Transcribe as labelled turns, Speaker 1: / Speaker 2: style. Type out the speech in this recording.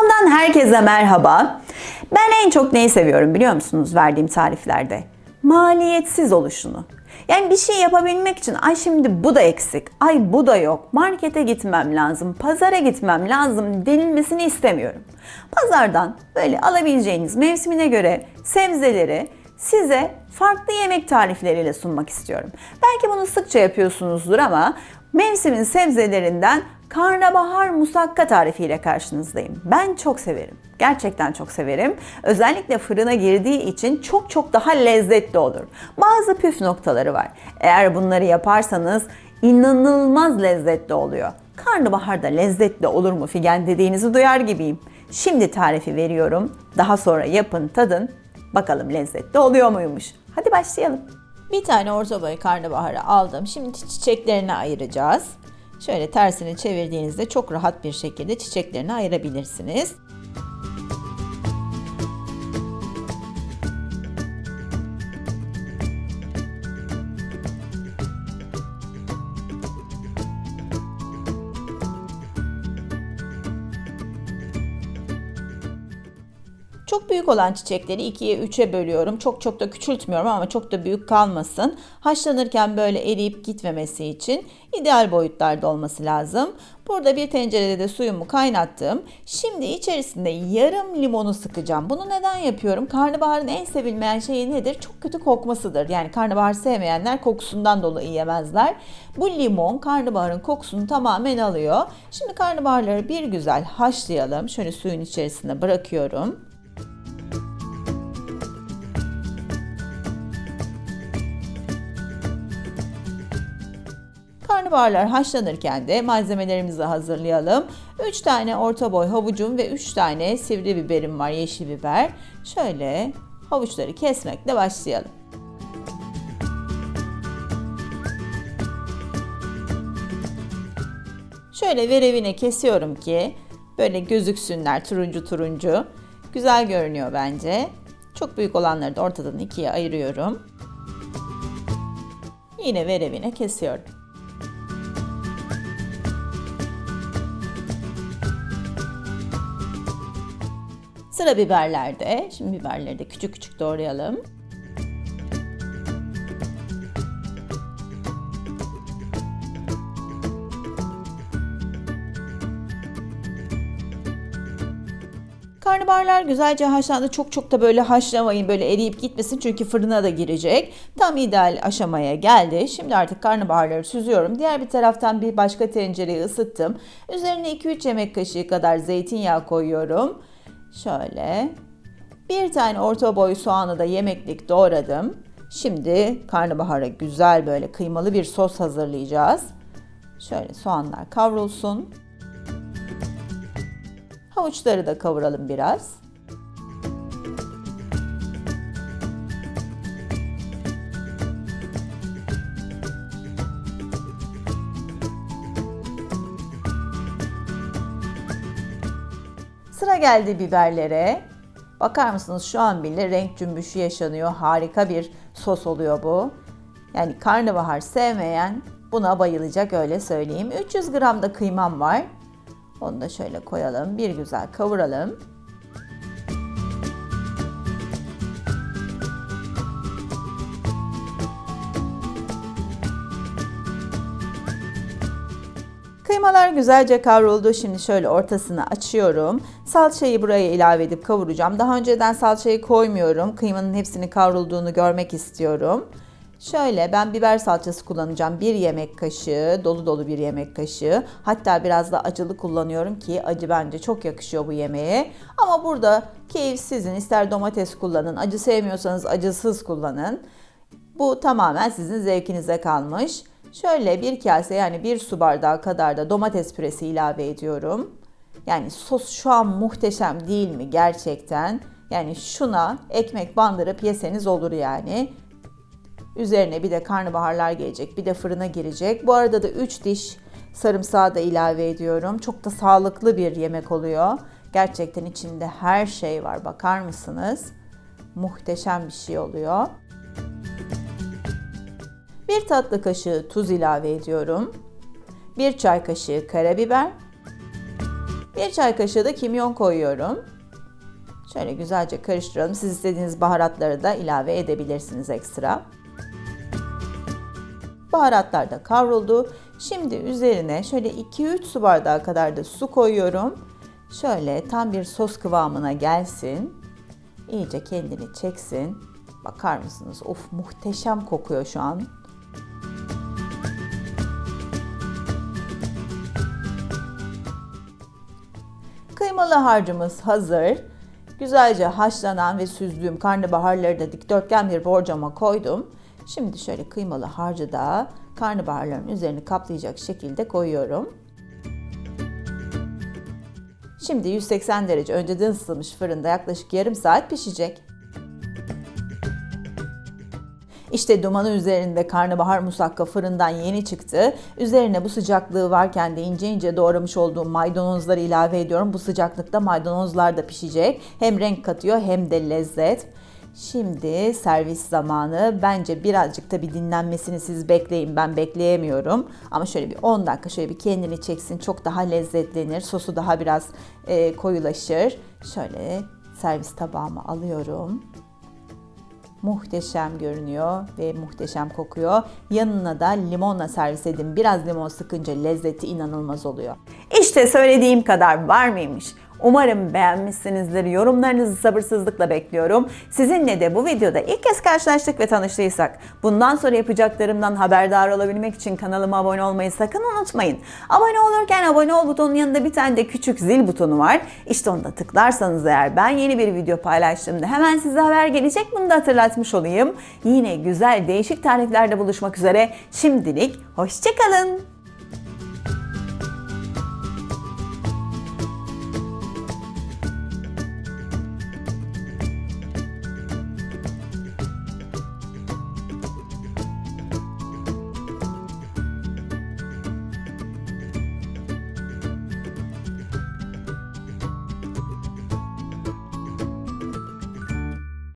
Speaker 1: Mutfağımdan herkese merhaba. Ben en çok neyi seviyorum biliyor musunuz verdiğim tariflerde? Maliyetsiz oluşunu. Yani bir şey yapabilmek için ay şimdi bu da eksik, ay bu da yok, markete gitmem lazım, pazara gitmem lazım denilmesini istemiyorum. Pazardan böyle alabileceğiniz mevsimine göre sebzeleri size farklı yemek tarifleriyle sunmak istiyorum. Belki bunu sıkça yapıyorsunuzdur ama mevsimin sebzelerinden karnabahar musakka tarifiyle karşınızdayım. Ben çok severim. Gerçekten çok severim. Özellikle fırına girdiği için çok çok daha lezzetli olur. Bazı püf noktaları var. Eğer bunları yaparsanız inanılmaz lezzetli oluyor. Karnabaharda lezzetli olur mu Figen dediğinizi duyar gibiyim. Şimdi tarifi veriyorum. Daha sonra yapın, tadın. Bakalım lezzetli oluyor muymuş? Hadi başlayalım.
Speaker 2: Bir tane orta boy karnabaharı aldım. Şimdi çiçeklerini ayıracağız. Şöyle tersini çevirdiğinizde çok rahat bir şekilde çiçeklerini ayırabilirsiniz. Çok büyük olan çiçekleri 2'ye 3'e bölüyorum. Çok çok da küçültmüyorum ama çok da büyük kalmasın. Haşlanırken böyle eriyip gitmemesi için ideal boyutlarda olması lazım. Burada bir tencerede de suyumu kaynattım. Şimdi içerisinde yarım limonu sıkacağım. Bunu neden yapıyorum? Karnabaharın en sevilmeyen şeyi nedir? Çok kötü kokmasıdır. Yani karnabahar sevmeyenler kokusundan dolayı yemezler. Bu limon karnabaharın kokusunu tamamen alıyor. Şimdi karnabaharları bir güzel haşlayalım. Şöyle suyun içerisine bırakıyorum. Karnabaharlar haşlanırken de malzemelerimizi hazırlayalım. 3 tane orta boy havucum ve 3 tane sivri biberim var, yeşil biber. Şöyle havuçları kesmekle başlayalım. Şöyle verevine kesiyorum ki böyle gözüksünler turuncu turuncu. Güzel görünüyor bence. Çok büyük olanları da ortadan ikiye ayırıyorum. Yine verevine kesiyorum. Sıra biberlerde. Şimdi biberleri de küçük küçük doğrayalım. Karnabaharlar güzelce haşlandı. Çok çok da böyle haşlamayın böyle eriyip gitmesin çünkü fırına da girecek. Tam ideal aşamaya geldi. Şimdi artık karnabaharları süzüyorum. Diğer bir taraftan bir başka tencereyi ısıttım. Üzerine 2-3 yemek kaşığı kadar zeytinyağı koyuyorum. Şöyle. Bir tane orta boy soğanı da yemeklik doğradım. Şimdi karnabahara güzel böyle kıymalı bir sos hazırlayacağız. Şöyle soğanlar kavrulsun. Havuçları da kavuralım biraz. Sıra geldi biberlere. Bakar mısınız şu an bile renk cümbüşü yaşanıyor. Harika bir sos oluyor bu. Yani karnabahar sevmeyen buna bayılacak öyle söyleyeyim. 300 gram da kıymam var. Onu da şöyle koyalım. Bir güzel kavuralım. Kıymalar güzelce kavruldu. Şimdi şöyle ortasını açıyorum. Salçayı buraya ilave edip kavuracağım. Daha önceden salçayı koymuyorum. Kıymanın hepsini kavrulduğunu görmek istiyorum. Şöyle ben biber salçası kullanacağım. Bir yemek kaşığı, dolu dolu bir yemek kaşığı. Hatta biraz da acılı kullanıyorum ki acı bence çok yakışıyor bu yemeğe. Ama burada keyif sizin. İster domates kullanın, acı sevmiyorsanız acısız kullanın. Bu tamamen sizin zevkinize kalmış. Şöyle bir kase yani bir su bardağı kadar da domates püresi ilave ediyorum. Yani sos şu an muhteşem değil mi gerçekten? Yani şuna ekmek bandırıp yeseniz olur yani. Üzerine bir de karnabaharlar gelecek, bir de fırına girecek. Bu arada da 3 diş sarımsağı da ilave ediyorum. Çok da sağlıklı bir yemek oluyor. Gerçekten içinde her şey var. Bakar mısınız? Muhteşem bir şey oluyor. Bir tatlı kaşığı tuz ilave ediyorum. Bir çay kaşığı karabiber. Bir çay kaşığı da kimyon koyuyorum. Şöyle güzelce karıştıralım. Siz istediğiniz baharatları da ilave edebilirsiniz ekstra. Baharatlar da kavruldu. Şimdi üzerine şöyle 2-3 su bardağı kadar da su koyuyorum. Şöyle tam bir sos kıvamına gelsin. İyice kendini çeksin. Bakar mısınız? Of muhteşem kokuyor şu an. Kıymalı harcımız hazır. Güzelce haşlanan ve süzdüğüm karnabaharları da dikdörtgen bir borcama koydum. Şimdi şöyle kıymalı harcı da karnabaharların üzerini kaplayacak şekilde koyuyorum. Şimdi 180 derece önceden ısıtılmış fırında yaklaşık yarım saat pişecek. İşte dumanı üzerinde karnabahar musakka fırından yeni çıktı. Üzerine bu sıcaklığı varken de ince ince doğramış olduğum maydanozları ilave ediyorum. Bu sıcaklıkta maydanozlar da pişecek. Hem renk katıyor hem de lezzet. Şimdi servis zamanı. Bence birazcık da bir dinlenmesini siz bekleyin. Ben bekleyemiyorum. Ama şöyle bir 10 dakika şöyle bir kendini çeksin. Çok daha lezzetlenir. Sosu daha biraz e, koyulaşır. Şöyle servis tabağıma alıyorum. Muhteşem görünüyor ve muhteşem kokuyor. Yanına da limonla servis edin. Biraz limon sıkınca lezzeti inanılmaz oluyor.
Speaker 1: İşte söylediğim kadar var mıymış? Umarım beğenmişsinizdir. Yorumlarınızı sabırsızlıkla bekliyorum. Sizinle de bu videoda ilk kez karşılaştık ve tanıştıysak bundan sonra yapacaklarımdan haberdar olabilmek için kanalıma abone olmayı sakın unutmayın. Abone olurken abone ol butonunun yanında bir tane de küçük zil butonu var. İşte onu da tıklarsanız eğer ben yeni bir video paylaştığımda hemen size haber gelecek. Bunu da hatırlatmış olayım. Yine güzel değişik tariflerde buluşmak üzere. Şimdilik hoşçakalın.